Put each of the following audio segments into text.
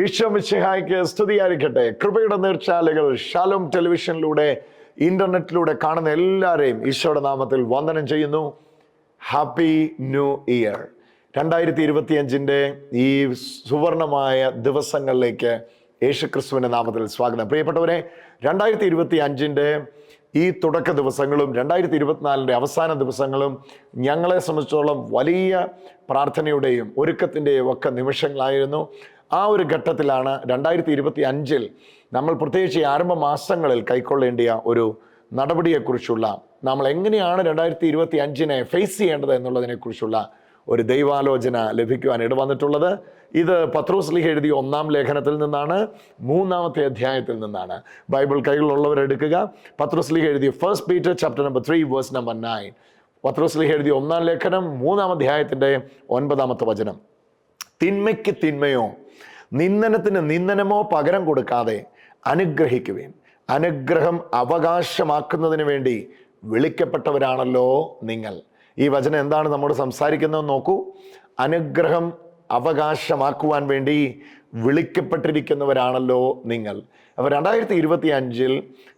ഈശോ മിശിഹായ്ക്ക് സ്തുതിയായിരിക്കട്ടെ. കൃപയുടെ നീർച്ചാലുകൾ ഷാലോം ടെലിവിഷനിലൂടെ ഇന്റർനെറ്റിലൂടെ കാണുന്ന എല്ലാവരെയും ഈശോയുടെ നാമത്തിൽ വന്ദനം ചെയ്യുന്നു. Happy new year. രണ്ടായിരത്തി ഇരുപത്തിയഞ്ചിന്റെ ഈ സുവർണമായ ദിവസങ്ങളിലേക്ക് യേശുക്രിസ്തുവിന്റെ നാമത്തിൽ സ്വാഗതം. പ്രിയപ്പെട്ടവരെ രണ്ടായിരത്തി ഇരുപത്തി അഞ്ചിന്റെ ഈ തുടക്ക ദിവസങ്ങളും രണ്ടായിരത്തി ഇരുപത്തിനാലിന്റെ അവസാന ദിവസങ്ങളും ഞങ്ങളെ സംബന്ധിച്ചോളം വലിയ പ്രാർത്ഥനയുടെയും ഒരുക്കത്തിന്റെയും ഒക്കെ നിമിഷങ്ങളായിരുന്നു. ആ ഒരു ഘട്ടത്തിലാണ് രണ്ടായിരത്തി ഇരുപത്തി അഞ്ചിൽ നമ്മൾ പ്രത്യേകിച്ച് ഈ ആരംഭ മാസങ്ങളിൽ കൈക്കൊള്ളേണ്ടിയ ഒരു നടപടിയെക്കുറിച്ചുള്ള നമ്മൾ എങ്ങനെയാണ് രണ്ടായിരത്തി ഇരുപത്തി അഞ്ചിനെ ഫേസ് ചെയ്യേണ്ടത് എന്നുള്ളതിനെക്കുറിച്ചുള്ള ഒരു ദൈവാലോചന ലഭിക്കുവാൻ ഇടവന്നിട്ടുള്ളത് ഇത് പത്രോസ് ലീഹ എഴുതിയ ഒന്നാം ലേഖനത്തിൽ നിന്നാണ് മൂന്നാമത്തെ അധ്യായത്തിൽ നിന്നാണ്. ബൈബിൾ കൈകളിലുള്ളവർ എടുക്കുക. പത്രോസ് ലീഹ എഴുതിയ first Peter chapter number three verse number nine Pathros ലീഹ എഴുതിയ ഒന്നാം ലേഖനം മൂന്നാം അധ്യായത്തിന്റെ ഒൻപതാമത്തെ വചനം. തിന്മയ്ക്ക് തിന്മയോ നിന്ദനത്തിന് നിന്ദനമോ പകരം കൊടുക്കാതെ അനുഗ്രഹിക്കുവേൻ. അനുഗ്രഹം അവകാശമാക്കുന്നതിന് വേണ്ടി വിളിക്കപ്പെട്ടവരാണല്ലോ നിങ്ങൾ. ഈ വചനം എന്താണ് നമ്മോട് സംസാരിക്കുന്നത് നോക്കൂ. അനുഗ്രഹം അവകാശമാക്കുവാൻ വേണ്ടി വിളിക്കപ്പെട്ടിരിക്കുന്നവരാണല്ലോ നിങ്ങൾ. അപ്പോൾ രണ്ടായിരത്തി ഇരുപത്തി അഞ്ചിൽ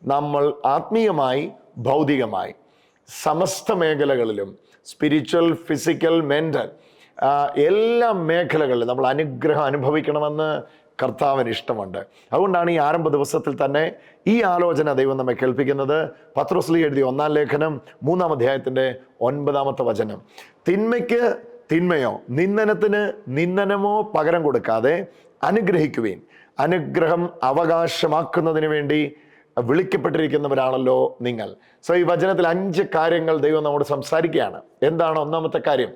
നമ്മൾ ആത്മീയമായി ഭൗതികമായി സമസ്ത മേഖലകളിലും സ്പിരിച്വൽ ഫിസിക്കൽ മെന്റൽ എല്ലാ മേഖലകളിലും നമ്മൾ അനുഗ്രഹം അനുഭവിക്കണമെന്ന് കർത്താവിന് ഇഷ്ടമുണ്ട്. അതുകൊണ്ടാണ് ഈ ആരംഭ ദിവസത്തിൽ തന്നെ ഈ ആലോചന ദൈവം നമ്മെ കേൾപ്പിക്കുന്നത്. പത്രോസ്ലി എഴുതിയ ഒന്നാം ലേഖനം മൂന്നാം അധ്യായത്തിന്റെ ഒൻപതാമത്തെ വചനം. തിന്മയ്ക്ക് തിന്മയോ നിന്ദനത്തിന് നിന്ദനമോ പകരം കൊടുക്കാതെ അനുഗ്രഹിക്കുവേൻ. അനുഗ്രഹം അവകാശമാക്കുന്നതിന് വേണ്ടി വിളിക്കപ്പെട്ടിരിക്കുന്നവരാണല്ലോ നിങ്ങൾ. സോ ഈ വചനത്തിൽ അഞ്ച് കാര്യങ്ങൾ ദൈവം നമ്മോട് സംസാരിക്കുകയാണ്. എന്താണ് ഒന്നാമത്തെ കാര്യം?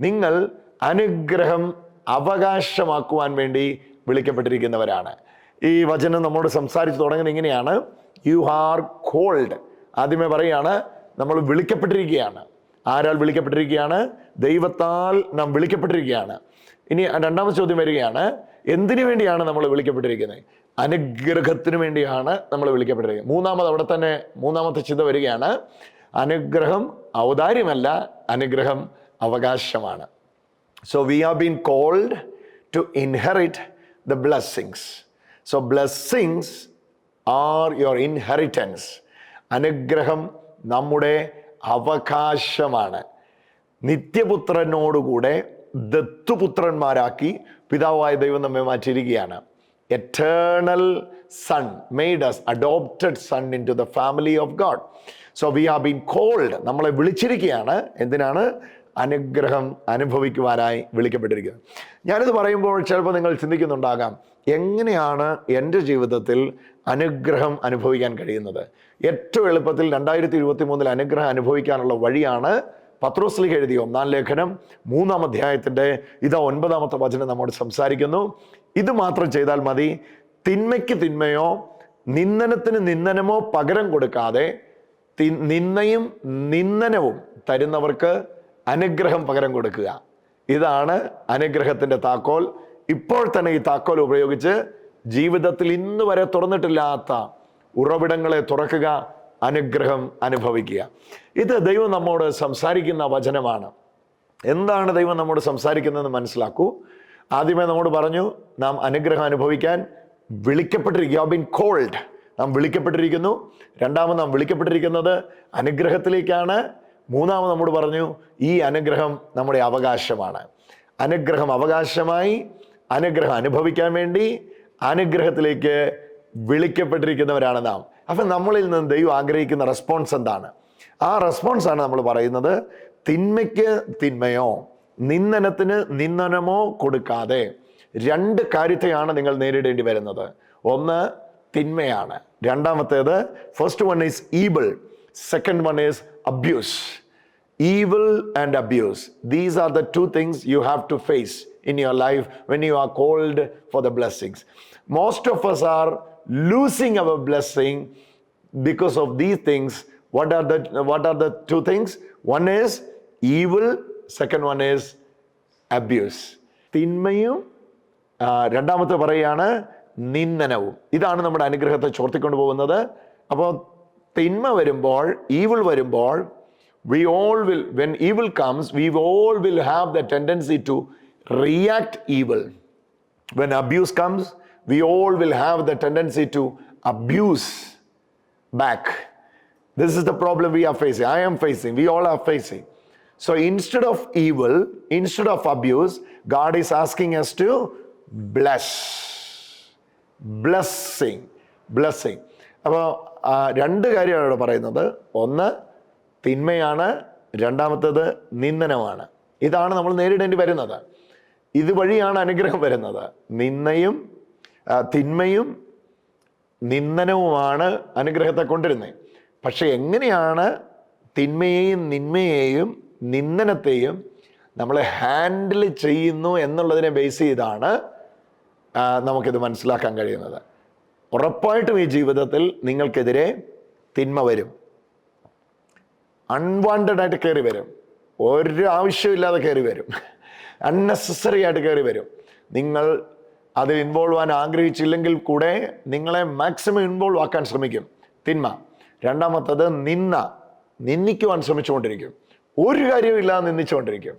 നിങ്ങൾ അനുഗ്രഹം അവകാശമാക്കുവാൻ വേണ്ടി വിളിക്കപ്പെട്ടിരിക്കുന്നവരാണ്. ഈ വചനം നമ്മോട് സംസാരിച്ച് തുടങ്ങുന്നത് ഇങ്ങനെയാണ്. യു ആർ കോൾഡ് ആദ്യമേ പറയുകയാണ് നമ്മൾ വിളിക്കപ്പെട്ടിരിക്കുകയാണ്. ആരാൽ വിളിക്കപ്പെട്ടിരിക്കുകയാണ്? ദൈവത്താൽ നാം വിളിക്കപ്പെട്ടിരിക്കുകയാണ്. ഇനി രണ്ടാമത്തെ ചോദ്യം വരികയാണ് എന്തിനു വേണ്ടിയാണ് നമ്മൾ വിളിക്കപ്പെട്ടിരിക്കുന്നത്? അനുഗ്രഹത്തിന് വേണ്ടിയാണ് നമ്മൾ വിളിക്കപ്പെട്ടിരിക്കുന്നത്. മൂന്നാമത് അവിടെ തന്നെ മൂന്നാമത്തെ ചിന്ത വരികയാണ് അനുഗ്രഹം ഔദാര്യമല്ല അനുഗ്രഹം അവകാശമാണ്. So we are been called to inherit the blessings so blessings are your inheritance അനുഗ്രഹം നമ്മുടെ അവകാശമാണ്. നിത്യപുത്രനോടുകൂടെ ദത്തുപുത്രന്മാരാക്കി പിതാവായ ദൈവം നമ്മെ മാറ്റിയിരിക്കുകയാണ്. Eternal son made as adopted son into the family of God so we have been called നമ്മളെ വിളിച്ചിരിക്കുകയാണ്. എന്തിനാണ്? അനുഗ്രഹം അനുഭവിക്കുവാനായി വിളിക്കപ്പെട്ടിരിക്കുന്നത് ഞാനിത് പറയുമ്പോൾ ചിലപ്പോൾ നിങ്ങൾ ചിന്തിക്കുന്നുണ്ടാകാം എങ്ങനെയാണ് എന്റെ ജീവിതത്തിൽ അനുഗ്രഹം അനുഭവിക്കാൻ കഴിയുന്നത്? ഏറ്റവും എളുപ്പത്തിൽ രണ്ടായിരത്തി ഇരുപത്തി മൂന്നിൽ അനുഗ്രഹം അനുഭവിക്കാനുള്ള വഴിയാണ് പത്രോസ്ലിഹ എഴുതിയ ഒന്നാം ലേഖനം മൂന്നാം അധ്യായത്തിന്റെ ഇതാ ഒൻപതാമത്തെ വചനം നമ്മോട് സംസാരിക്കുന്നു. ഇത് മാത്രം ചെയ്താൽ മതി തിന്മയ്ക്ക് തിന്മയോ നിന്ദനത്തിന് നിന്ദനമോ പകരം കൊടുക്കാതെ നിന്നയും നിന്ദനവും തരുന്നവർക്ക് അനുഗ്രഹം പകരം കൊടുക്കുക. ഇതാണ് അനുഗ്രഹത്തിന്റെ താക്കോൽ. ഇപ്പോൾ തന്നെ ഈ താക്കോൽ ഉപയോഗിച്ച് ജീവിതത്തിൽ ഇന്ന് വരെ തുറന്നിട്ടില്ലാത്ത ഉറവിടങ്ങളെ തുറക്കുക അനുഗ്രഹം അനുഭവിക്കുക. ഇത് ദൈവം നമ്മോട് സംസാരിക്കുന്ന വചനമാണ്. എന്താണ് ദൈവം നമ്മോട് സംസാരിക്കുന്നതെന്ന് മനസ്സിലാക്കൂ. ആദ്യമേ നമ്മോട് പറഞ്ഞു നാം അനുഗ്രഹം അനുഭവിക്കാൻ വിളിക്കപ്പെട്ടിരിക്കുക ബിൻ കോൾഡ് നാം വിളിക്കപ്പെട്ടിരിക്കുന്നു. രണ്ടാമത് നാം വിളിക്കപ്പെട്ടിരിക്കുന്നത് അനുഗ്രഹത്തിലേക്കാണ്. മൂന്നാമത് നമ്മോട് പറഞ്ഞു ഈ അനുഗ്രഹം നമ്മുടെ അവകാശമാണ്. അനുഗ്രഹം അവകാശമായി അനുഗ്രഹം അനുഭവിക്കാൻ വേണ്ടി അനുഗ്രഹത്തിലേക്ക് വിളിക്കപ്പെട്ടിരിക്കുന്നവരാണ് നാം. അപ്പം നമ്മളിൽ നിന്ന് ദൈവം ആഗ്രഹിക്കുന്ന റെസ്പോൺസ് എന്താണ്? ആ റെസ്പോൺസാണ് നമ്മൾ പറയുന്നത് തിന്മയ്ക്ക് തിന്മയോ നിന്ദനത്തിന് നിന്ദനമോ കൊടുക്കാതെ രണ്ട് കാര്യത്തെയാണ് നിങ്ങൾ നേരിടേണ്ടി വരുന്നത്. ഒന്ന് തിന്മയാണ്. രണ്ടാമത്തേത് first one is evil second one is abuse. Evil and abuse. These are the two things you have to face in your life when you are called for the blessings. Most of us are losing our blessing because of these things. What are the what are the two things? One is evil, second one is abuse. തിന്മയും രണ്ടാമത്തെ പറയുകയാണ് നിന്ദനവും ഇതാണ് നമ്മുടെ അനുഗ്രഹത്തെ ചോർത്തിക്കൊണ്ട് പോകുന്നത് അപ്പോൾ തിന്മ വരുമ്പോൾ ഈവിൾ വരുമ്പോൾ we all will when evil comes we all will have the tendency to react evil. When abuse comes, we all will have the tendency to abuse back. This is the problem we are facing. I am facing. We all are facing. So instead of evil, instead of abuse, God is asking us to bless. Blessing blessing അപ്പോൾ രണ്ട് കാര്യമാണ് ഇവിടെ പറയുന്നത്. ഒന്ന് തിന്മയാണ്. രണ്ടാമത്തേത് നിന്ദനമാണ്. ഇതാണ് നമ്മൾ നേരിടേണ്ടി വരുന്നത്. ഇതുവഴിയാണ് അനുഗ്രഹം വരുന്നത്. നിന്നയും തിന്മയും നിന്ദനവുമാണ് അനുഗ്രഹത്തെ കൊണ്ടിരുന്നത് പക്ഷെ എങ്ങനെയാണ് തിന്മയെയും നിന്മയെയും നിന്ദനത്തെയും നമ്മൾ ഹാൻഡിൽ ചെയ്യുന്നു എന്നുള്ളതിനെ ബേസ് ചെയ്താണ് നമുക്കിത് മനസ്സിലാക്കാൻ കഴിയുന്നത്. ഉറപ്പായിട്ടും ഈ ജീവിതത്തിൽ നിങ്ങൾക്കെതിരെ തിന്മ വരും. അൺവാണ്ടഡ് ആയിട്ട് കയറി വരും. ഒരു ആവശ്യമില്ലാതെ കയറി വരും. അൺനെസസറി ആയിട്ട് കയറി വരും. നിങ്ങൾ അതിൽ ഇൻവോൾവ് ആവാൻ ആഗ്രഹിച്ചില്ലെങ്കിൽ കൂടെ നിങ്ങളെ മാക്സിമം ഇൻവോൾവ് ആക്കാൻ ശ്രമിക്കും. തിന്മ. രണ്ടാമത്തത് നിന്ന നിന്ദിക്കുവാൻ ശ്രമിച്ചുകൊണ്ടിരിക്കും. ഒരു കാര്യമില്ലാതെ നിന്ദിച്ചുകൊണ്ടിരിക്കും.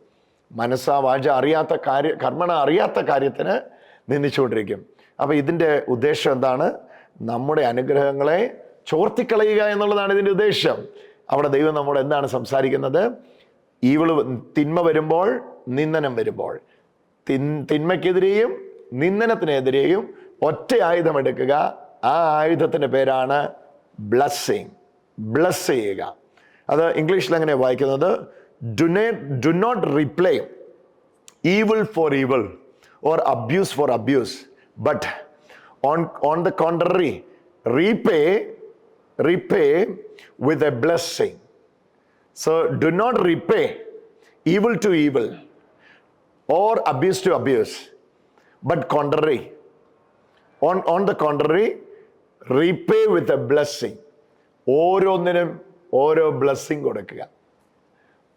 മനസ്സാ വാച അറിയാത്ത കാര്യ കർമ്മണ അറിയാത്ത കാര്യത്തിന് നിന്ദിച്ചുകൊണ്ടിരിക്കും. അപ്പോൾ ഇതിന്റെ ഉദ്ദേശം എന്താണ്? നമ്മുടെ അനുഗ്രഹങ്ങളെ ചോർത്തിക്കളയുക എന്നുള്ളതാണ് ഇതിന്റെ ഉദ്ദേശം. അവിടെ ദൈവം നമ്മോട് എന്താണ് സംസാരിക്കുന്നത്? ഈവൾ തിന്മ വരുമ്പോൾ നിന്ദനം വരുമ്പോൾ. തിൻ തിന്മയ്ക്കെതിരെയും നിന്ദനത്തിനെതിരെയും ഒറ്റ ആയുധമെടുക്കുക ആ ആയുധത്തിന്റെ പേരാണ് ബ്ലസ്സിങ്. ബ്ലസ് ചെയ്യുക. അത് ഇംഗ്ലീഷിൽ അങ്ങനെ വായിക്കുന്നത്? Do do not reply evil for evil. Or abuse for abuse but on on the contrary repay repay with a blessing so do not repay evil to evil or abuse to abuse but contrary on on the contrary repay with a blessing ഓരോന്നിനും ഓരോ blessing കൊടുക്കുക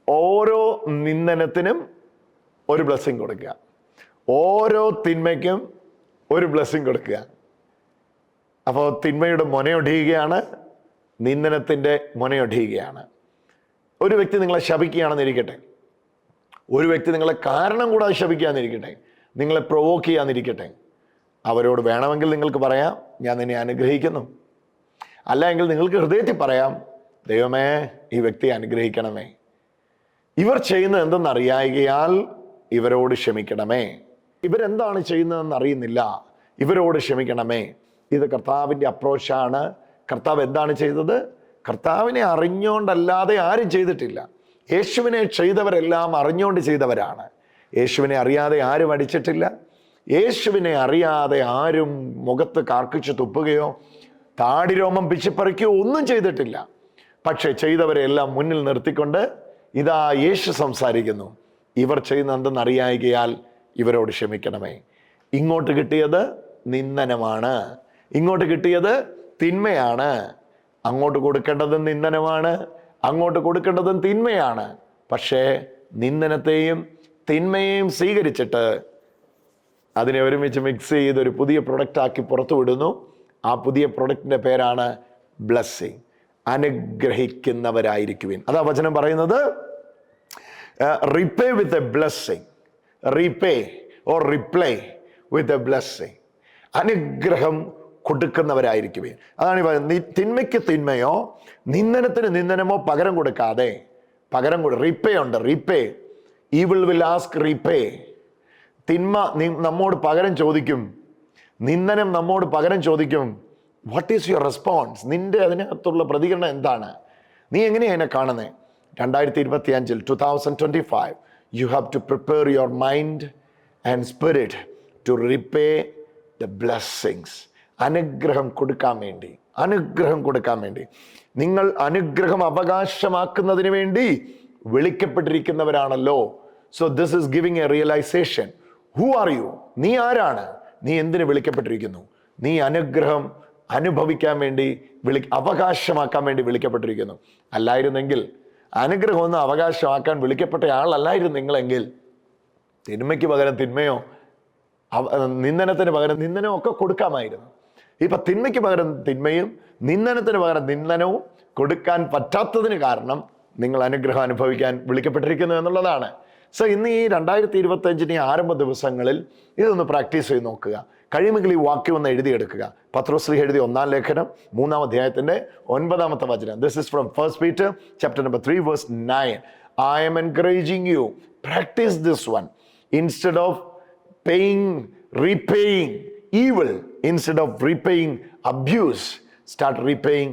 ഓരോ നിന്ദനത്തിനും ഒരു blessing കൊടുക്കുക ഓരോ തിന്മയ്ക്കും ഒരു blessing കൊടുക്കുക. അപ്പോൾ തിന്മയുടെ മുനയൊടിയുകയാണ് നിന്ദനത്തിന്റെ മുനയൊടിയുകയാണ്. ഒരു വ്യക്തി നിങ്ങളെ ശപിക്കുകയാണെന്നിരിക്കട്ടെ ഒരു വ്യക്തി നിങ്ങളെ കാരണം കൂടാതെ ശപിക്കുകയെന്നിരിക്കട്ടെ നിങ്ങളെ പ്രൊവോക്ക് ചെയ്യാന്നിരിക്കട്ടെ അവരോട് വേണമെങ്കിൽ നിങ്ങൾക്ക് പറയാം ഞാൻ നിന്നെ അനുഗ്രഹിക്കുന്നു. അല്ലെങ്കിൽ നിങ്ങൾക്ക് ഹൃദയത്തിൽ പറയാം ദൈവമേ ഈ വ്യക്തിയെ അനുഗ്രഹിക്കണമേ. ഇവർ ചെയ്യുന്നത് എന്തെന്നറിയായികയാൽ ഇവരോട് ക്ഷമിക്കണമേ. ഇവരെന്താണ് ചെയ്യുന്നതെന്ന് അറിയുന്നില്ല. ഇവരോട് ക്ഷമിക്കണമേ. ഇത് കർത്താവിന്റെ അപ്രോച്ചാണ്. കർത്താവ് എന്താണ് ചെയ്തത്? കർത്താവിനെ അറിഞ്ഞുകൊണ്ടല്ലാതെ ആരും ചെയ്തിട്ടില്ല. യേശുവിനെ ചെയ്തവരെല്ലാം അറിഞ്ഞുകൊണ്ട് ചെയ്തവരാണ്. യേശുവിനെ അറിയാതെ ആരും അടിച്ചിട്ടില്ല. യേശുവിനെ അറിയാതെ ആരും മുഖത്ത് കാർക്കിച്ച് തുപ്പുകയോ താടിരോമം പിച്ചിപ്പറിക്കുകയോ ഒന്നും ചെയ്തിട്ടില്ല. പക്ഷേ ചെയ്തവരെ എല്ലാം മുന്നിൽ നിർത്തിക്കൊണ്ട് ഇതാ യേശു സംസാരിക്കുന്നു. ഇവർ ചെയ്യുന്ന എന്തെന്ന് അറിയായികയാൽ ഇവരോട് ക്ഷമിക്കണമേ. ഇങ്ങോട്ട് കിട്ടിയത് നിന്ദനമാണ്. ഇങ്ങോട്ട് കിട്ടിയത് തിന്മയാണ്. അങ്ങോട്ട് കൊടുക്കേണ്ടതും നിന്ദനമാണ്. അങ്ങോട്ട് കൊടുക്കേണ്ടതും തിന്മയാണ്. പക്ഷേ നിന്ദനത്തെയും തിന്മയെയും സ്വീകരിച്ചിട്ട് അതിനെ ഒരുമിച്ച് മിക്സ് ചെയ്ത് ഒരു പുതിയ പ്രൊഡക്റ്റ് ആക്കി പുറത്തു വിടുന്നു. ആ പുതിയ പ്രൊഡക്റ്റിന്റെ പേരാണ് ബ്ലസ്സിങ് അനുഗ്രഹിക്കുന്നവരായിരിക്കുവിൻ. അതാ വചനം പറയുന്നത് repay with a blessing repay or reply with a blessing അനുഗ്രഹം കൊടുക്കുന്നവരായിരിക്കുവേ അതാണ് തിന്മയ്ക്ക് തിന്മയോ നിന്ദനത്തിന് നിന്ദനമോ പകരം കൊടുക്കാതെ പകരം കൊടു റീപേ ഉണ്ട് repay evil will ask repay തിന്മ നമ്മോട് പകരം ചോദിക്കും. നിന്ദനം നമ്മോട് പകരം ചോദിക്കും. വാട്ട് ഈസ് യുവർ റെസ്പോൺസ് നിന്റെ അതിനകത്തുള്ള പ്രതികരണം എന്താണ്? നീ എങ്ങനെയാണ് എന്നെ കാണുന്നത് രണ്ടായിരത്തി ഇരുപത്തി അഞ്ചിൽ two thousand twenty five you have to prepare your mind and spirit to repay the blessings അനുഗ്രഹം കൊടുക്കാൻ വേണ്ടി അനുഗ്രഹം കൊടുക്കാൻ വേണ്ടി. നിങ്ങൾ അനുഗ്രഹം അവകാശമാക്കുന്നതിന് വേണ്ടി വിളിക്കപ്പെട്ടിരിക്കുന്നവരാണല്ലോ. So this is giving a realisation who are you നീ ആരാണ്? നീ എന്തിനു വിളിക്കപ്പെട്ടിരിക്കുന്നു? നീ അനുഗ്രഹം അനുഭവിക്കാൻ വേണ്ടി വിളി അവകാശമാക്കാൻ വേണ്ടി വിളിക്കപ്പെട്ടിരിക്കുന്നു. അല്ലായിരുന്നെങ്കിൽ അനുഗ്രഹം ഒന്ന് അവകാശമാക്കാൻ വിളിക്കപ്പെട്ട ആളല്ലായിരുന്നു നിങ്ങളെങ്കിൽ. തിന്മയ്ക്ക് പകരം തിന്മയോ നിന്ദനത്തിന് പകരം നിന്ദനവും ഒക്കെ കൊടുക്കാമായിരുന്നു. ഇപ്പൊ തിന്മയ്ക്ക് പകരം തിന്മയും നിന്ദനത്തിന് പകരം നിന്ദനവും കൊടുക്കാൻ പറ്റാത്തതിന് കാരണം നിങ്ങൾ അനുഗ്രഹം അനുഭവിക്കാൻ വിളിക്കപ്പെട്ടിരിക്കുന്നു എന്നുള്ളതാണ്. സോ ഇന്ന് ഈ രണ്ടായിരത്തി ഇരുപത്തഞ്ചിന് ഈ ആരംഭ ദിവസങ്ങളിൽ ഇതൊന്ന് പ്രാക്ടീസ് ചെയ്ത് നോക്കുക. കഴിയുമെങ്കിൽ ഈ വാക്യം ഒന്ന് എഴുതിയെടുക്കുക. പത്രോശ്രീ എഴുതിയ ഒന്നാം ലേഖനം മൂന്നാം അധ്യായത്തിന്റെ ഒൻപതാമത്തെ വചനം. This is from first Peter chapter number three verse nine I am encouraging you practice this one instead of paying, repaying evil instead of repaying abuse start repaying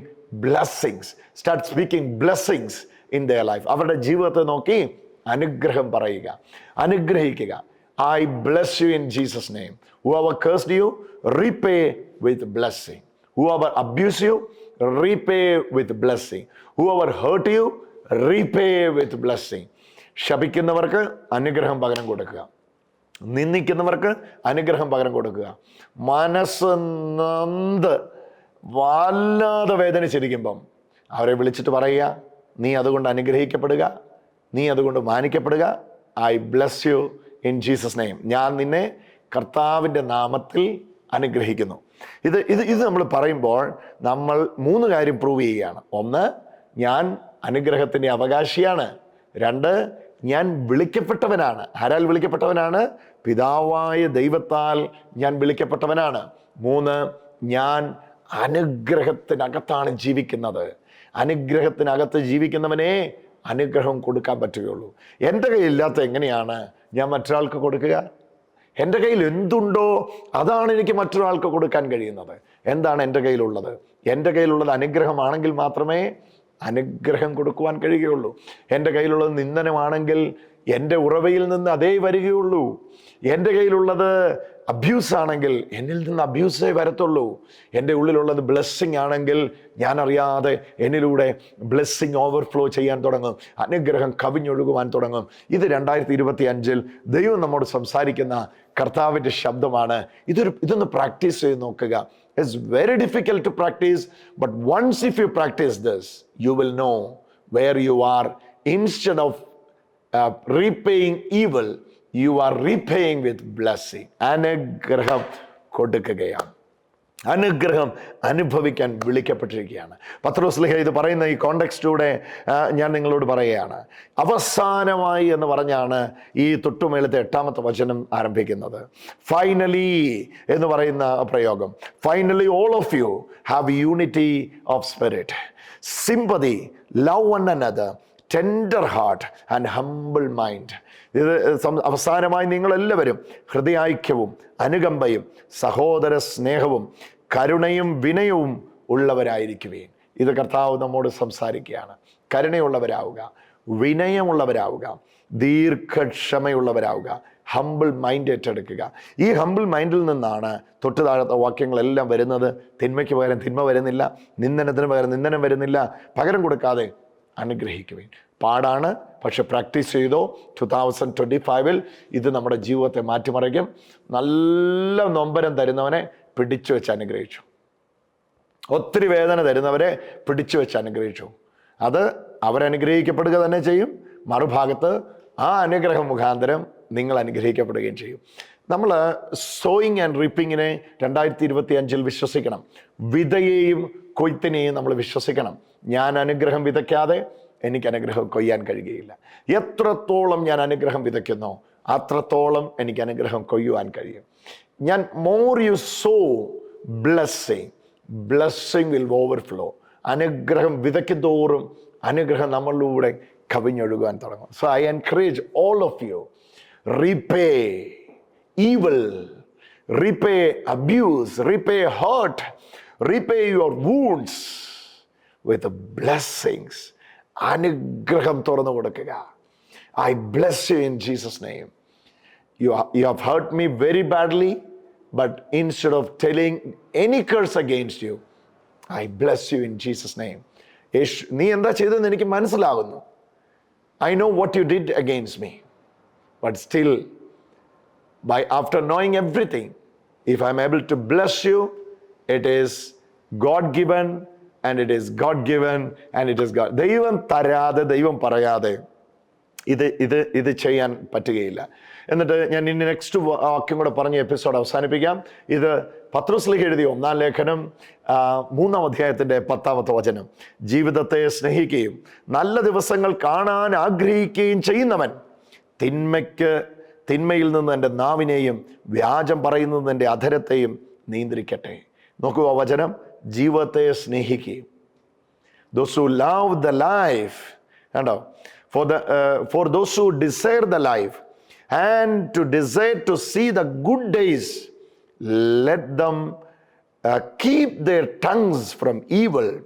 blessings. Start speaking blessings in their life അവരുടെ ജീവിതത്തെ നോക്കി അനുഗ്രഹം പറയുക. അനുഗ്രഹിക്കുക. I bless you in Jesus name whoever cursed you repay with blessing whoever abuse you repay with blessing whoever hurt you repay with blessing ശപിക്കുന്നവർക്ക് അനുഗ്രഹം പകരം കൊടുക്കുക. നിന്ദിക്കുന്നവർക്ക് അനുഗ്രഹം പകരം കൊടുക്കുക. മനസ്സ് നൊന്ത് വല്ലാതെ വേദനിച്ചിരിക്കുമ്പം അവരെ വിളിച്ചിട്ട് പറയുക നീ അതുകൊണ്ട് അനുഗ്രഹിക്കപ്പെടുക നീ അതുകൊണ്ട് മാനിക്കപ്പെടുക. I bless you in Jesus name ഞാൻ നിന്നെ കർത്താവിന്റെ നാമത്തിൽ അനുഗ്രഹിക്കുന്നു. ഇത് ഇത് ഇത് നമ്മൾ പറയുമ്പോൾ നമ്മൾ മൂന്ന് കാര്യം പ്രൂവ് ചെയ്യുകയാണ്. ഒന്ന് ഞാൻ അനുഗ്രഹത്തിന്റെ അവകാശിയാണ്. രണ്ട് ഞാൻ വിളിക്കപ്പെട്ടവനാണ്. ആരാൽ വിളിക്കപ്പെട്ടവനാണ്? പിതാവായ ദൈവത്താൽ ഞാൻ വിളിക്കപ്പെട്ടവനാണ്. മൂന്ന് ഞാൻ അനുഗ്രഹത്തിനകത്താണ് ജീവിക്കുന്നത്. അനുഗ്രഹത്തിനകത്ത് ജീവിക്കുന്നവനെ അനുഗ്രഹം കൊടുക്കാൻ പറ്റുകയുള്ളൂ. എന്റെ കയ്യിലില്ലാത്ത എങ്ങനെയാണ് ഞാൻ മറ്റൊരാൾക്ക് കൊടുക്കുക? എന്റെ കയ്യിൽ എന്തുണ്ടോ അതാണ് എനിക്ക് മറ്റൊരാൾക്ക് കൊടുക്കാൻ കഴിയുന്നത്. എന്താണ് എന്റെ കയ്യിലുള്ളത്? എന്റെ കയ്യിലുള്ളത് അനുഗ്രഹമാണെങ്കിൽ മാത്രമേ അനുഗ്രഹം കൊടുക്കുവാൻ കഴിയുകയുള്ളൂ. എന്റെ കയ്യിലുള്ളത് നിന്ദനമാണെങ്കിൽ എന്റെ ഉറവയിൽ നിന്ന് അതേ വരികയുള്ളൂ. എന്റെ കയ്യിലുള്ളത് അബ്യൂസ് ആണെങ്കിൽ എന്നിൽ നിന്ന് അബ്യൂസേ വരത്തുള്ളൂ. എന്റെ ഉള്ളിലുള്ളത് ബ്ലെസ്സിങ് ആണെങ്കിൽ ഞാൻ അറിയാതെ എന്നിലൂടെ ബ്ലെസ്സിങ് ഓവർഫ്ലോ ചെയ്യാൻ തുടങ്ങും. അനുഗ്രഹം കവിഞ്ഞൊഴുകുവാൻ തുടങ്ങും. ഇത് രണ്ടായിരത്തി ഇരുപത്തി അഞ്ചിൽ ദൈവം നമ്മോട് സംസാരിക്കുന്ന കർത്താവിന്റെ ശബ്ദമാണ്. ഇതൊരു ഇതൊന്ന് പ്രാക്ടീസ് ചെയ്ത് നോക്കുക. It's very difficult to practice but once if you practice this you will know where you are instead of repaying evil you are repaying with blessing അനുഗ്രഹം കൊടുക്കുകയാണ്. അനുഗ്രഹം അനുഭവിക്കാൻ വിളിക്കപ്പെട്ടിരിക്കുകയാണ്. പത്രോസ്ലിഹ ഇത് പറയുന്ന ഈ കോണ്ടെക്സ്റ്റൂടെ ഞാൻ നിങ്ങളോട് പറയുകയാണ്. അവസാനമായി എന്ന് പറഞ്ഞാണ് ഈ തൊട്ടുമേലത്തെ എട്ടാമത്തെ വചനം ആരംഭിക്കുന്നത്. ഫൈനലി എന്ന് പറയുന്ന പ്രയോഗം. Finally all of you have unity of spirit sympathy love one another tender heart and humble mind ഇത് അവസാനമായി നിങ്ങളെല്ലാവരും ഹൃദയൈക്യവും അനുകമ്പയും സഹോദര സ്നേഹവും കരുണയും വിനയവും ഉള്ളവരായിരിക്കുവേൻ. ഇത് കർത്താവ് നമ്മോട് സംസാരിക്കുകയാണ്. കരുണയുള്ളവരാവുക വിനയമുള്ളവരാവുക ദീർഘക്ഷമയുള്ളവരാവുക ഹമ്പിൾ മൈൻഡ് ഏറ്റെടുക്കുക. ഈ ഹമ്പിൾ മൈൻഡിൽ നിന്നാണ് തൊട്ട് താഴത്തെ വാക്യങ്ങളെല്ലാം വരുന്നത്. തിന്മയ്ക്ക് പകരം തിന്മ വരുന്നില്ല നിന്ദനത്തിന് പകരം നിന്ദനം വരുന്നില്ല. പകരം കൊടുക്കാതെ അനുഗ്രഹിക്കുവേൻ. പാടാണ്. പക്ഷെ പ്രാക്ടീസ് ചെയ്തോ ടു തൗസൻഡ് ട്വന്റി ഫൈവിൽ ഇത് നമ്മുടെ ജീവിതത്തെ മാറ്റിമറിക്കും. നല്ല നൊമ്പരം തരുന്നവനെ പിടിച്ചു വെച്ച് അനുഗ്രഹിച്ചു. ഒത്തിരി വേദന തരുന്നവരെ പിടിച്ചു വെച്ച് അനുഗ്രഹിച്ചു. അത് അവരനുഗ്രഹിക്കപ്പെടുക തന്നെ ചെയ്യും. മറുഭാഗത്ത് ആ അനുഗ്രഹം മുഖാന്തരം നിങ്ങൾ അനുഗ്രഹിക്കപ്പെടുകയും ചെയ്യും. നമ്മൾ സോയിങ് ആൻഡ് റിപ്പിങ്ങിനെ രണ്ടായിരത്തി ഇരുപത്തി അഞ്ചിൽ വിശ്വസിക്കണം. വിതയെയും കൊയ്ത്തിനെയും നമ്മൾ വിശ്വസിക്കണം. ഞാൻ അനുഗ്രഹം വിതയ്ക്കാതെ എനിക്ക് അനുഗ്രഹം കൊയ്യാൻ കഴിയുകയില്ല. എത്രത്തോളം ഞാൻ അനുഗ്രഹം വിതയ്ക്കുന്നോ അത്രത്തോളം എനിക്ക് അനുഗ്രഹം കൊയ്യുവാൻ കഴിയും. ഞാൻ more you so blessing blessing will overflow അനുഗ്രഹം വിതയ്ക്കും തോറും അനുഗ്രഹം നമ്മളിലൂടെ കവിഞ്ഞൊഴുകാൻ തുടങ്ങും. So I encourage all of you repay evil repay abuse repay hurt repay your wounds with blessings അനുഗ്രഹം തുറന്നു കൊടുക്കുക I bless you in Jesus name you, you have hurt me very badly, but instead of telling any curse against you, I bless you in Jesus' name. Yeshu നീ എന്താ ചെയ്തതെന്ന് എനിക്ക് മനസ്സിലാകുന്നു I know what you did against me but still by after knowing everything if i'm able to bless you it is god given and it is God given and it is God ദൈവം തരാതെ ദൈവം പറയാതെ ഇത് ഇത് ഇത് ചെയ്യാൻ പറ്റുകയില്ല. എന്നിട്ട് ഞാൻ ഇനി നെക്സ്റ്റ് വാക്യം കൂടെ പറഞ്ഞ് എപ്പിസോഡ് അവസാനിപ്പിക്കാം. ഇത് പത്രുസ്ലിഹ് എഴുതിയ ഒന്നാം ലേഖനം മൂന്നാം അധ്യായത്തിന്റെ പത്താമത്തെ വചനം. ജീവിതത്തെ സ്നേഹിക്കുകയും നല്ല ദിവസങ്ങൾ കാണാൻ ആഗ്രഹിക്കുകയും ചെയ്യുന്നവൻ തിന്മയ്ക്ക് തിന്മയിൽ നിന്ന് എന്റെ നാവിനെയും വ്യാജം പറയുന്നത് എന്റെ അധരത്തെയും നിയന്ത്രിക്കട്ടെ. നോക്കുക വചനം. ജീവിതത്തെ സ്നേഹിക്കുകയും those who love the life കണ്ടോ uh, for those who desire the life and to desire to see the good days let them uh, keep their tongues from evil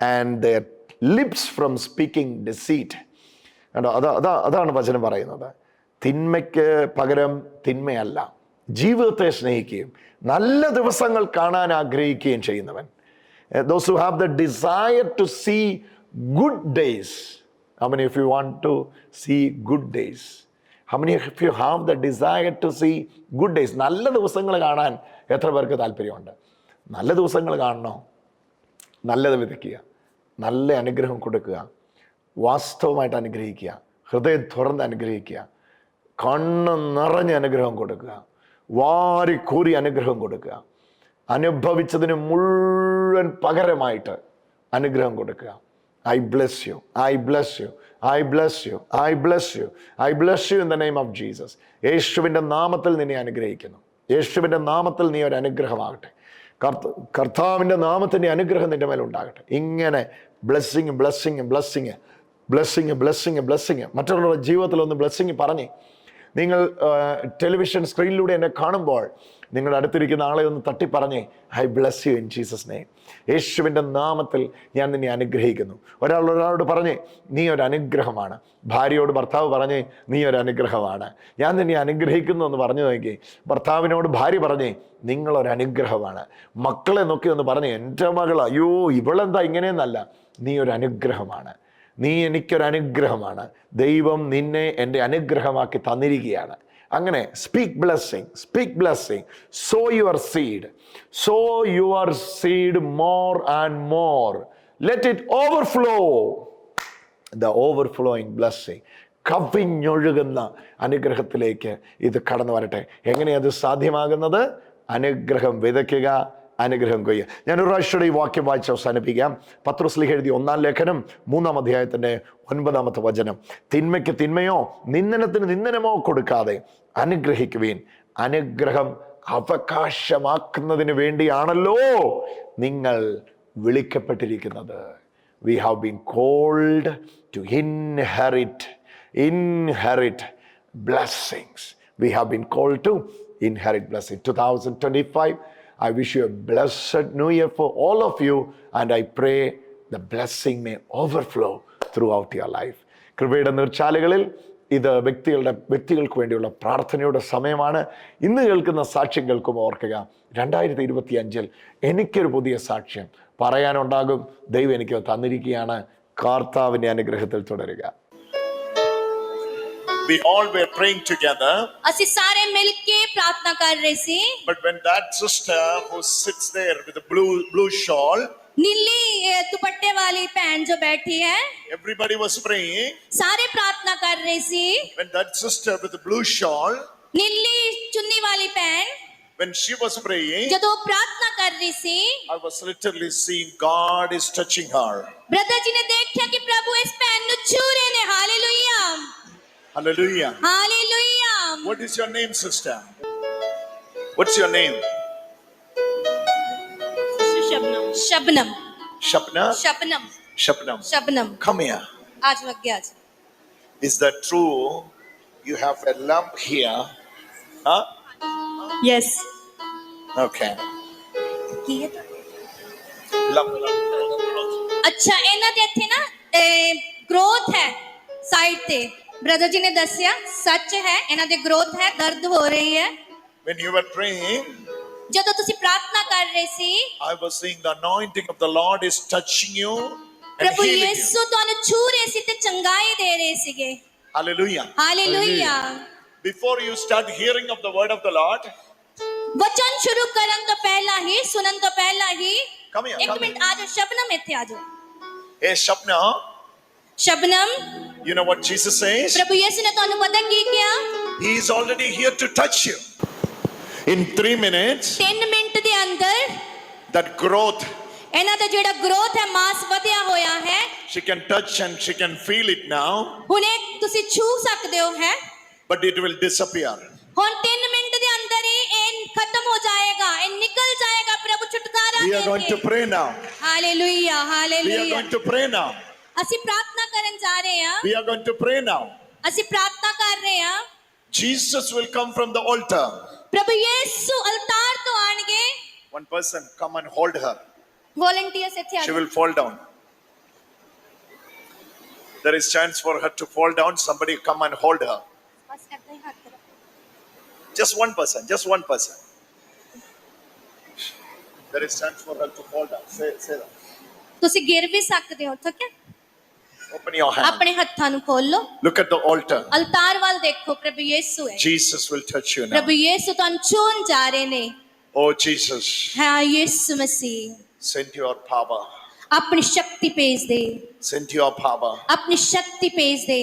and their lips from speaking deceit കണ്ടോ അതാ അതാ അതാണ് വചനം പറയുന്നത് തിന്മയ്ക്ക് പകരം തിന്മയല്ല ജീവിതത്തെ സ്നേഹിക്കുകയും നല്ല ദിവസങ്ങൾ കാണാൻ ആഗ്രഹിക്കുകയും ചെയ്യുന്നവൻ. Those those have the desire to see good days days. How many you you want to see good days? How many you have the desire to see good days? നല്ല ദിവസങ്ങൾ കാണാൻ എത്ര പേർക്ക് താല്പര്യമുണ്ട്? നല്ല ദിവസങ്ങൾ കാണണോ? നല്ലത് വിതയ്ക്കുക. നല്ല അനുഗ്രഹം കൊടുക്കുക. വാസ്തവമായിട്ട് അനുഗ്രഹിക്കുക. ഹൃദയം തുറന്ന് അനുഗ്രഹിക്കുക. കണ്ണ് നിറഞ്ഞ് അനുഗ്രഹം കൊടുക്കുക. വാരിക്കൂറി അനുഗ്രഹം കൊടുക്കുക. അനുഭവിച്ചതിന് മുഴുവൻ പകരമായിട്ട് അനുഗ്രഹം കൊടുക്കുക. I bless you I bless you I bless you I bless you I bless you in the name of Jesus യേശുവിന്റെ നാമത്തിൽ നിന്നെ അനുഗ്രഹിക്കുന്നു. യേശുവിന്റെ നാമത്തിൽ നീ ഒരു അനുഗ്രഹമാകട്ടെ. കർത്ത കർത്താവിന്റെ നാമത്തിന്റെ അനുഗ്രഹം നിന്റെ മേലുണ്ടാകട്ടെ ഇങ്ങനെ blessing blessing blessing blessing blessing blessing മറ്റുള്ളവരുടെ ജീവിതത്തിൽ ഒന്ന് ബ്ലെസ്സിങ് പറഞ്ഞേ നിങ്ങൾ ടെലിവിഷൻ സ്ക്രീനിലൂടെ എന്നെ കാണുമ്പോൾ നിങ്ങളുടെ അടുത്തിരിക്കുന്ന ആളെ ഒന്ന് തട്ടി പറഞ്ഞേ I bless you in Jesus name യേശുവിന്റെ നാമത്തിൽ ഞാൻ നിന്നെ അനുഗ്രഹിക്കുന്നു. ഒരാൾ ഒരാളോട് പറഞ്ഞേ നീ ഒരു അനുഗ്രഹമാണ് ഭാര്യയോട് ഭർത്താവ് പറഞ്ഞേ നീ ഒരു അനുഗ്രഹമാണ് ഞാൻ നിന്നെ അനുഗ്രഹിക്കുന്നു എന്ന് പറഞ്ഞു നോക്കി ഭർത്താവിനോട് ഭാര്യ പറഞ്ഞേ നിങ്ങളൊരു അനുഗ്രഹമാണ് മക്കളെ നോക്കി ഒന്ന് പറഞ്ഞേ എന്റെ മകൾ അയ്യോ ഇവളെന്താ ഇങ്ങനെയെന്നല്ല നീ ഒരു അനുഗ്രഹമാണ് നീ എനിക്കൊരനുഗ്രഹമാണ്. ദൈവം നിന്നെ എന്റെ അനുഗ്രഹമാക്കി തന്നിരിക്കുകയാണ്. അങ്ങനെ speak blessing speak blessing sow your seed sow your seed more and more let it overflow the overflowing blessing കവിഞ്ഞൊഴുകുന്ന അനുഗ്രഹത്തിലേക്ക് ഇത് കടന്നു വരട്ടെ. എങ്ങനെയത് സാധ്യമാകുന്നത്? അനുഗ്രഹം വിതയ്ക്കുക അനുഗ്രഹം കൊയ്യുക ഞാൻ ഒരു പ്രാവശ്യം ഈ വാക്യം വായിച്ച് അവസാനിപ്പിക്കാം. പത്രസ്ലിഹ എഴുതി ഒന്നാം ലേഖനം മൂന്നാം അധ്യായത്തിന്റെ ഒൻപതാമത്തെ വചനം. തിന്മയ്ക്ക് തിന്മയോ നിന്ദനത്തിന് നിന്ദനമോ കൊടുക്കാതെ അനുഗ്രഹിക്കുവീൻ. അനുഗ്രഹം അവകാശമാക്കുന്നതിന് വേണ്ടിയാണല്ലോ നിങ്ങൾ വിളിക്കപ്പെട്ടിരിക്കുന്നത്. We have been called to inherit inherit blessings we have been called to inherit called two thousand twenty 2025, I wish you a blessed new year for all of you, and I pray the blessing may overflow throughout your life. കൃപയുടെ നീർച്ചാലുകളിൽ ഇത് വ്യക്തികളുടെ വ്യക്തികൾക്ക് വേണ്ടിയുള്ള പ്രാർത്ഥനയുടെ സമയമാണ്. ഇന്ന് കേൾക്കുന്ന സാക്ഷ്യം കേൾക്കുമ്പോൾ ഓർക്കുക രണ്ടായിരത്തി ഇരുപത്തി അഞ്ചിൽ എനിക്കൊരു പുതിയ സാക്ഷ്യം പറയാനുണ്ടാകും. ദൈവം എനിക്ക് തന്നിരിക്കുകയാണ്. കർത്താവിന്റെ അനുഗ്രഹത്തിൽ തുടരുക. We all were praying together, ਅਸੀਂ ਸਾਰੇ ਮਿਲ ਕੇ ਪ੍ਰਾਰਥਨਾ ਕਰ ਰਹੇ ਸੀ but when that sister who sits there with the blue blue shawl, ਨੀਲੀ ਅਹ, ਦੁਪੱਟੇ ਵਾਲੀ ਭੈਣ ਜੋ ਬੈਠੀ ਹੈ everybody was praying. ਸਾਰੇ ਪ੍ਰਾਰਥਨਾ ਕਰ ਰਹੇ ਸੀ When that sister with the blue shawl, ਨੀਲੀ ਚੁੰਨੀ ਵਾਲੀ ਭੈਣ when she was praying, ਜਦੋਂ ਉਹ ਪ੍ਰਾਰਥਨਾ ਕਰ ਰਹੀ ਸੀ I was literally seeing God is touching her. Brother ਜੀ ਨੇ ਦੇਖਿਆ ਕਿ ਪ੍ਰਭੂ ਇਸ ਭੈਣ ਨੂੰ ਛੂ ਰਹੇ ਨੇ hallelujah Hallelujah. Hallelujah. What is your name, sister? What's your name? Shabnam. Shabnam. Shabnam? Shabnam. Shabnam. Shabnam. Come here. Is that true? You have a lump here. Huh? Yes. Okay. Lump. ਅੱਛਾ ਇਹਨਾਂ ਦੇ ਇੱਥੇ ਨਾ growth ਹੈ side ਤੇ brother ji ਨੇ ਦੱਸਿਆ ਸੱਚ ਹੈ ਇਹਨਾਂ ਦੇ ਗਰੋਥ ਹੈ ਦਰਦ ਹੋ ਰਹੀ ਹੈ when you were praying ਜਦੋਂ ਤੁਸੀਂ ਪ੍ਰਾਰਥਨਾ ਕਰ ਰਹੇ ਸੀ i was seeing the anointing of the lord is touching you ਪ੍ਰਭੂ ਯਿਸੂ ਤੁਹਾਨੂੰ ਛੂ ਰਹੇ ਸੀ ਤੇ ਚੰਗਾਈ ਦੇ ਰਹੇ ਸੀਗੇ hallelujah hallelujah before you start hearing of the word of the lord ਵਚਨ ਸ਼ੁਰੂ ਕਰਨ ਤੋਂ ਪਹਿਲਾਂ ਹੀ ਸੁਣਨ ਤੋਂ ਪਹਿਲਾਂ ਹੀ ਇੱਕ ਮਿੰਟ ਆਜੋ ਸ਼ਬਨਮ ਇੱਥੇ ਆਜੋ ਇਹ Shabnam Shabnam you know what Jesus says? ਪ੍ਰਭੂ ਯਿਸੂ ਨੇ ਤੁਹਾਨੂੰ ਪਤਾ ਕੀ ਕਿਹਾ He is already here to touch you. In three minutes, 3 minute ਦੇ ਅੰਦਰ that growth, ਇਹਨਾਂ ਦਾ ਜਿਹੜਾ ਗਰੋਥ ਹੈ ਮਾਸ ਵਧਿਆ ਹੋਇਆ ਹੈ she can touch and she can feel it now. ਹੁਣੇ ਤੁਸੀਂ ਛੂ ਸਕਦੇ ਹੋ ਹੈ but it will disappear. ਹੁਣ 3 ਮਿੰਟ ਦੇ ਅੰਦਰ ਹੀ ਇਹ ਖਤਮ ਹੋ ਜਾਏਗਾ ਇਹ ਨਿਕਲ ਜਾਏਗਾ ਪ੍ਰਭੂ ਛੁਟਕਾਰਾ We are going to ਦੇਗੇ pray now. Hallelujah We are hallelujah going to pray now. ਅਸੀਂ ਪ੍ਰਾਰਥਨਾ ਕਰਨ ਜਾ ਰਹੇ ਹਾਂ We are going to pray now. ਅਸੀਂ ਪ੍ਰਾਰਥਨਾ ਕਰ ਰਹੇ ਹਾਂ Jesus will come from the altar. ਪ੍ਰਭੂ ਯੇਸੂ ਅਲਤਾਰ ਤੋਂ ਆਣਗੇ One person come and hold her. Volunteers ਇੱਥੇ ਆ She ਜਾਓ। will fall down. There is chance for her to fall down. Somebody come and hold her. ਬਸ ਏਦਾਂ ਹੀ ਹੱਥ ਰੱਖੋ। Just one person. Just one person. There is chance for her to fall down. Say, say that. ਤੁਸੀਂ ਗਿਰ ਵੀ ਸਕਦੇ ਹੋ ਠੀਕ ਹੈ Open your hand. ਆਪਣੇ ਹੱਥਾਂ ਨੂੰ ਖੋਲ ਲਓ Look at the altar. ਅਲਤਾਰ ਵੱਲ ਦੇਖੋ ਪ੍ਰਭੂ ਯੇਸੂ ਹੈ Jesus will touch you now. ਪ੍ਰਭੂ ਯੇਸੂ ਤੁਹਾਨੂੰ ਛੂਣ ਜਾ ਰਹੇ ਨੇ Oh, Jesus, ਹਾਂ ਯੇਸੂ ਮਸੀਹ send your power. ਆਪਣੀ ਸ਼ਕਤੀ ਭੇਜ ਦੇ Send your power. ਆਪਣੀ ਸ਼ਕਤੀ ਭੇਜ ਦੇ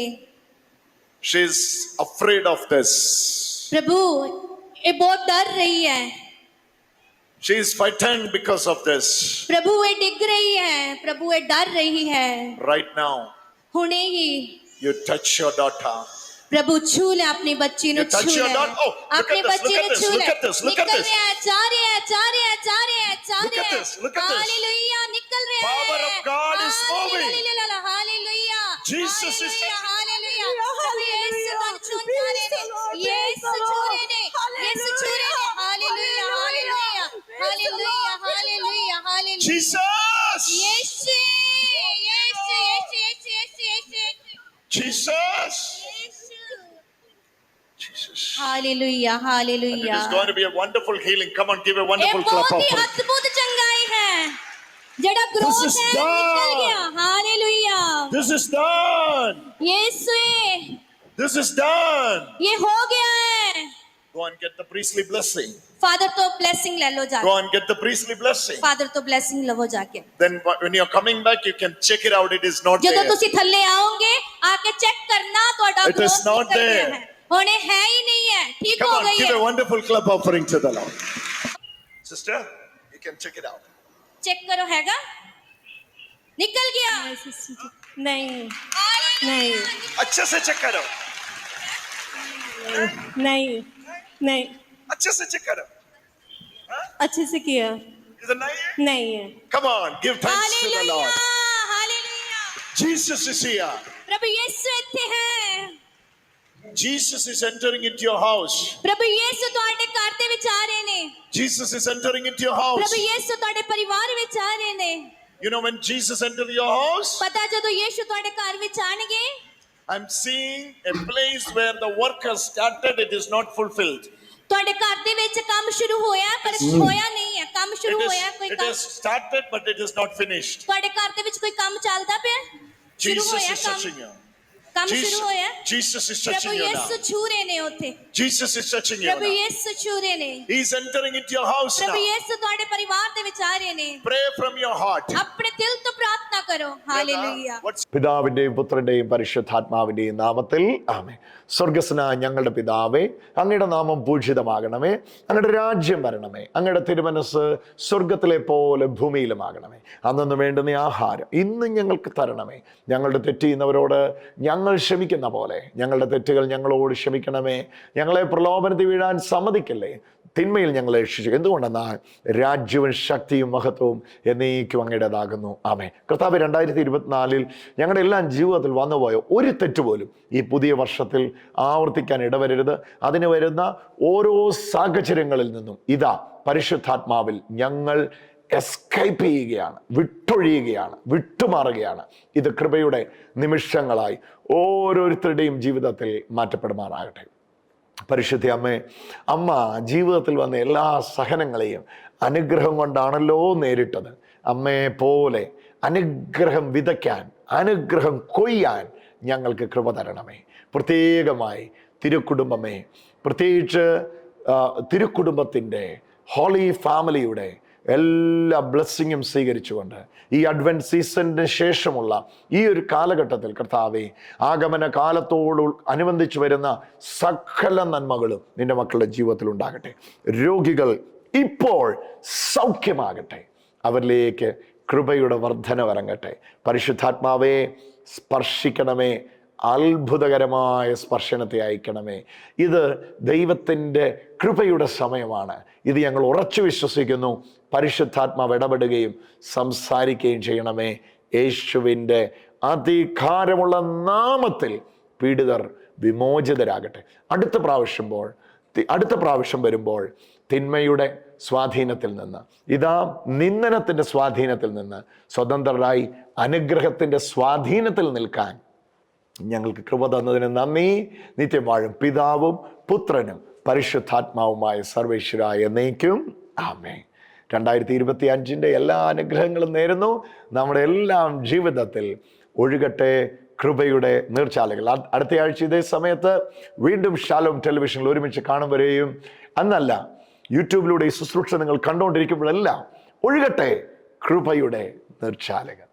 She's afraid of this. ਪ੍ਰਭੂ ਇਹ ਬਹੁਤ ਡਰ ਰਹੀ ਹੈ She is frightened because of this. ਪ੍ਰਭੂ ਇਹ ਡਿੱਗ ਰਹੀ ਹੈ ਪ੍ਰਭੂ ਇਹ ਡਰ ਰਹੀ ਹੈ Right now, होने ही You touch your daughter. પ્રભુ છૂલે આપની બચ્ચીને છૂલે આપની બચ્ચીને છૂલે નિકલ રે આચાર્ય આચાર્ય આચાર્ય આચાર્ય હાલેલુયા નિકલ રે power of God is moving hallelujah Jesus is hallelujah Yesu છૂરે ને યેસુ છૂરે ને યેસુ છૂરે ને hallelujah hallelujah hallelujah hallelujah hallelujah Jesus Yesu Yeshu Jesus! Yeshu Jesus. Hallelujah And it hallelujah is going to be a wonderful healing. Come on, give a ਇਹ wonderful clap ਬਹੁਤ ਹੀ offering. ਅਦਭੁਤ ਚੰਗਾਈ ਹੈ ਜਿਹੜਾ ਗ੍ਰੋਥ is ਹੈ done. ਨਿਕਲ ਗਿਆ hallelujah This is done. Yesu This is done. ਇਹ ਹੋ ਗਿਆ ਹੈ Go and get the priestly blessing. Father ਤੋਂ ਬਲੇਸਿੰਗ ਲੈ ਲਓ ਜਾ Go and get the priestly blessing. Father ਤੋਂ ਬਲੇਸਿੰਗ ਲਵੋ ਜਾ ਕੇ Then wh- when you're coming back, you can check it out. It is not ਜਦੋਂ there. ਤੁਸੀਂ ਥੱਲੇ ਆਓਗੇ ਆ ਕੇ ਚੈੱਕ ਕਰਨਾ ਤੁਹਾਡਾ It is growth not ਨਿਕਲ ਗਿਆ there. ਹੈ ਹੁਣ ਇਹ ਹੈ ਹੀ ਨਹੀਂ ਹੈ ਠੀਕ Come ਹੋ on, ਗਈ give a ਹੈ wonderful clap offering to the Lord. Sister, you can check it out. Check ਕਰੋ ਹੈਗਾ ਨਿਕਲ ਗਿਆ नहीं ਨਹੀਂ अच्छे से check करो. नहीं नहीं अच्छे से check करो. अच्छे से किया Is it not here? नहीं है Come on, give thanks to the hallelujah Lord. Hallelujah Jesus is here. ਪ੍ਰਭੂ ਯੇਸੂ ਇੱਥੇ ਹੈ Jesus is entering into your house. ਪ੍ਰਭੂ ਯੇਸੂ ਤੁਹਾਡੇ ਘਰ ਦੇ ਵਿੱਚ ਆ ਰਹੇ ਨੇ Jesus is entering into your house. ਪ੍ਰਭੂ ਯੇਸੂ ਤੁਹਾਡੇ ਪਰਿਵਾਰ ਵਿੱਚ ਆ ਰਹੇ ਨੇ You know when Jesus entered your house, ਪਤਾ ਜਦੋਂ ਯੇਸੂ ਤੁਹਾਡੇ ਘਰ ਵਿੱਚ ਆਣਗੇ I'm seeing a place where the work has started, it is not fulfilled. ਤੁਹਾਡੇ ਘਰ ਦੇ ਵਿੱਚ ਕੰਮ ਸ਼ੁਰੂ ਹੋਇਆ ਪਰ ਹੋਇਆ ਨਹੀਂ ਹੈ ਕੰਮ It, ਸ਼ੁਰੂ is, ਹੋਇਆ ਕੋਈ it ਕੰਮ has started, but it is not finished. ਤੁਹਾਡੇ ਘਰ ਦੇ ਵਿੱਚ ਕੋਈ ਕੰਮ ਚੱਲਦਾ ਪਿਆ ਸ਼ੁਰੂ Jesus ਹੋਇਆ is ਕੰਮ touching you. ਕੰਮ Jesus, ਸ਼ੁਰੂ ਹੋਇਆ Jesus is ਪ੍ਰਭੂ touching you కమసరువోయ Jesus is touching you ప్రభు యేసు చూరేనే ఓతే జీసస్ ఇస్ టచింగ్ యు ప్రభు Yesu చూరేనే he is entering it your house ప్రభు പിതാവിന്റെയും പുത്രന്റെയും പരിശുദ്ധാത്മാവിന്റെയും നാമത്തിൽ ആമേ സ്വർഗസ്ന ഞങ്ങളുടെ പിതാവേ അങ്ങയുടെ നാമം പൂജിതമാകണമേ. അങ്ങയുടെ രാജ്യം വരണമേ. അങ്ങയുടെ തിരുമനസ് സ്വർഗത്തിലെ പോലെ ഭൂമിയിലുമാകണമേ. അന്നു വേണ്ടുന്ന ആഹാരം ഇന്ന് ഞങ്ങൾക്ക് തരണമേ. ഞങ്ങളുടെ തെറ്റിയുന്നവരോട് ഞങ്ങൾ ഞങ്ങൾ ക്ഷമിക്കുന്ന പോലെ ഞങ്ങളുടെ തെറ്റുകൾ ഞങ്ങളോട് ക്ഷമിക്കണമേ. ഞങ്ങളെ പ്രലോഭനത്തിൽ വീഴാൻ സമ്മതിക്കല്ലേ? തിന്മയിൽ ഞങ്ങളെ രക്ഷിച്ചു. എന്തുകൊണ്ടെന്നാൽ രാജ്യവും ശക്തിയും മഹത്വവും എന്നേക്കും അങ്ങയുടേതാകുന്നു. ആമേ കർത്താവ് രണ്ടായിരത്തി ഇരുപത്തിനാലിൽ ഞങ്ങളുടെ എല്ലാം ജീവിതത്തിൽ വന്നുപോയ ഒരു തെറ്റ് പോലും ഈ പുതിയ വർഷത്തിൽ ആവർത്തിക്കാൻ ഇടവരരുത്. അതിന് വരുന്ന ഓരോ സാഹചര്യങ്ങളിൽ നിന്നും ഇതാ പരിശുദ്ധാത്മാവിൽ ഞങ്ങൾ എസ്കേപ്പ് ചെയ്യുകയാണ് വിട്ടൊഴിയുകയാണ് വിട്ടുമാറുകയാണ്. ഇത് കൃപയുടെ നിമിഷങ്ങളായി ഓരോരുത്തരുടെയും ജീവിതത്തിൽ മാറ്റപ്പെടുമാറാകട്ടെ. പരിശുദ്ധ അമ്മേ അമ്മ ജീവിതത്തിൽ വന്ന എല്ലാ സഹനങ്ങളെയും അനുഗ്രഹം കൊണ്ടാണല്ലോ നേരിട്ടത്. അമ്മയെ പോലെ അനുഗ്രഹം വിതയ്ക്കാൻ അനുഗ്രഹം കൊയ്യാൻ ഞങ്ങൾക്ക് കൃപ തരണമേ. പ്രത്യേകമായി തിരുക്കുടുംബമേ പ്രത്യേകിച്ച് തിരുക്കുടുംബത്തിന്റെ ഹോളി ഫാമിലിയുടെ എല്ലാ ബ്ലെസ്സിങ്ങും സ്വീകരിച്ചുകൊണ്ട് ഈ അഡ്വന്റ് സീസണിന് ശേഷമുള്ള ഈ ഒരു കാലഘട്ടത്തിൽ കർത്താവെ ആഗമന കാലത്തോട് അനുബന്ധിച്ച് വരുന്ന സകല നന്മകളും നിന്റെ മക്കളുടെ ജീവിതത്തിൽ ഉണ്ടാകട്ടെ. രോഗികൾ ഇപ്പോൾ സൗഖ്യമാകട്ടെ. അവരിലേക്ക് കൃപയുടെ വർധന വരങ്ങട്ടെ പരിശുദ്ധാത്മാവെ സ്പർശിക്കണമേ. അത്ഭുതകരമായ സ്പർശനത്തെ അയക്കണമേ. ഇത് ദൈവത്തിന്റെ കൃപയുടെ സമയമാണ്. ഇത് ഞങ്ങൾ ഉറച്ചു വിശ്വസിക്കുന്നു. പരിശുദ്ധാത്മാവ് ഇടപെടുകയും സംസാരിക്കുകയും ചെയ്യണമേ. യേശുവിന്റെ അധികാരമുള്ള നാമത്തിൽ പീഡിതർ വിമോചിതരാകട്ടെ. അടുത്ത പ്രാവശ്യം പോൾ അടുത്ത പ്രാവശ്യം വരുമ്പോൾ തിന്മയുടെ സ്വാധീനത്തിൽ നിന്ന് ഇതാ നിന്ദനത്തിന്റെ സ്വാധീനത്തിൽ നിന്ന് സ്വതന്ത്രരായി അനുഗ്രഹത്തിന്റെ സ്വാധീനത്തിൽ നിൽക്കാൻ ഞങ്ങൾക്ക് കൃപ തന്നതിന് നന്ദി. നിത്യം വാഴും പിതാവും പുത്രനും പരിശുദ്ധാത്മാവുമായ സർവേശ്വരായ എന്നേക്കും ആമേ രണ്ടായിരത്തി ഇരുപത്തി അഞ്ചിന്റെ എല്ലാ അനുഗ്രഹങ്ങളും നേരുന്നു. നമ്മുടെ എല്ലാം ജീവിതത്തിൽ ഒഴുകട്ടെ കൃപയുടെ നീർച്ചാലകൾ. അടുത്ത ആഴ്ച ഇതേ സമയത്ത് വീണ്ടും ഷാലോം ടെലിവിഷനിൽ ഒരുമിച്ച് കാണും വരെയും. അന്നല്ല യൂട്യൂബിലൂടെ ഈ ശുശ്രൂഷ നിങ്ങൾ കണ്ടുകൊണ്ടിരിക്കുമ്പോഴെല്ലാം ഒഴുകട്ടെ കൃപയുടെ നീർച്ചാലുകൾ.